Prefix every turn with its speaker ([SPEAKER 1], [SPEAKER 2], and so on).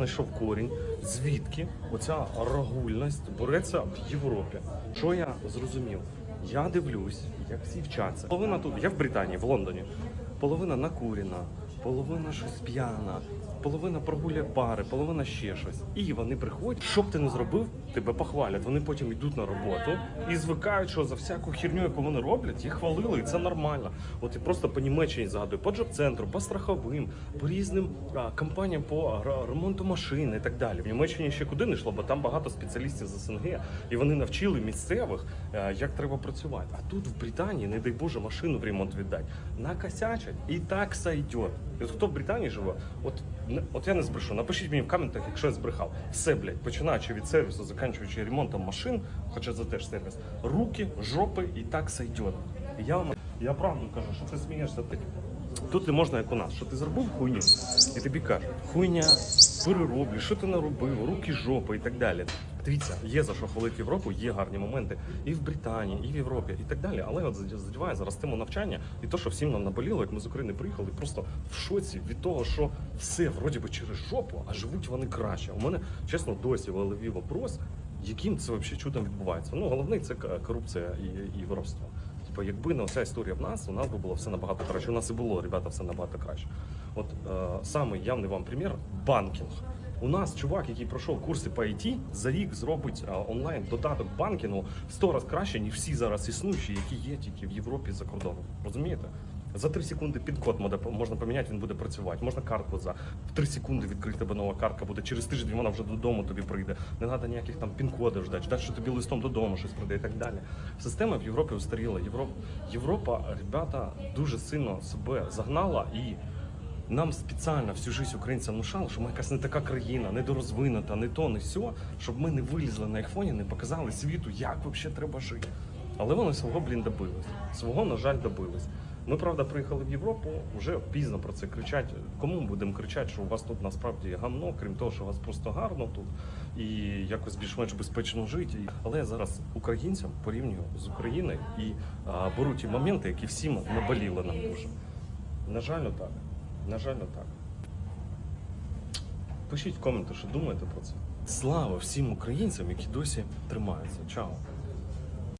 [SPEAKER 1] знайшов корінь, звідки оця рагульність бореться в Європі. Що я зрозумів? Я дивлюсь, як всі вчаться. Половина тут, я в Британії, в Лондоні. Половина накурена, половина щось п'яна, половина прогуляє пари, половина ще щось. І вони приходять, що б ти не зробив, тебе похвалять. Вони потім йдуть на роботу і звикають, що за всяку херню, яку вони роблять, їх хвалили, і це нормально. От і просто по Німеччині згадую, по джоб-центру, по страховим, по різним а, компаніям по ремонту машин і так далі. В Німеччині ще куди не йшло, бо там багато спеціалістів з СНГ, і вони навчили місцевих, е, як треба працювати. А тут в Британії, не дай Боже, машину в ремонт віддать. Накосячать і так от хто в Британії живе, от, от я не збрешу. Напишіть мені в коментах, якщо я збрехав. Все, блядь, починаючи від сервісу, закінчуючи ремонтом машин, хоча це теж сервіс, руки, жопи і так сойдет. Я вам я правду кажу, що ти смієшся ти. Тут не можна, як у нас, що ти зробив хуйню, і тобі кажуть, хуйня, перероблю, що ти наробив, руки, жопи і так далі. Дивіться, є за що хвалити Європу, є гарні моменти і в Британії, і в Європі, і так далі. Але от задіває зараз тему навчання і то, що всім нам наболіло, як ми з України приїхали, просто в шоці від того, що все вроді би через жопу, а живуть вони краще. У мене чесно досі в голові вопрос, яким це взагалі чудом відбувається. Ну головний це корупція і, і воровство. Типу, якби не оця історія в нас, у нас би було все набагато краще. У нас і було, ребята, все набагато краще. От е, самий явний вам примір банкінг. У нас чувак, який пройшов курси по IT, за рік зробить е, онлайн додаток банкінгу в 100 разів краще, ніж всі зараз існуючі, які є тільки в Європі за кордоном. Розумієте? За 3 секунди пін-код можна поміняти, він буде працювати. Можна картку за 3 секунди відкрити тебе нова картка буде. Через тиждень вона вже додому тобі прийде. Не треба ніяких там пін-кодів ждати, ждати, що тобі листом додому щось прийде і так далі. Система в Європі устаріла. Європа, Європа, ребята, дуже сильно себе загнала і. Нам спеціально всю життя українцям внушали, що ми якась не така країна, недорозвинута, не то, не сьо, щоб ми не вилізли на їх фоні, не показали світу, як взагалі треба жити. Але вони свого, блін, добились. Свого, на жаль, добились. Ми, правда, приїхали в Європу, вже пізно про це кричать. Кому ми будемо кричати, що у вас тут насправді гамно, крім того, що у вас просто гарно тут і якось більш-менш безпечно жити. Але я зараз українцям порівнюю з Україною і а, беру ті моменти, які всім наболіли нам дуже. На жаль, так. На жаль, так. Пишіть в коменти, що думаєте про це. Слава всім українцям, які досі тримаються. Чао!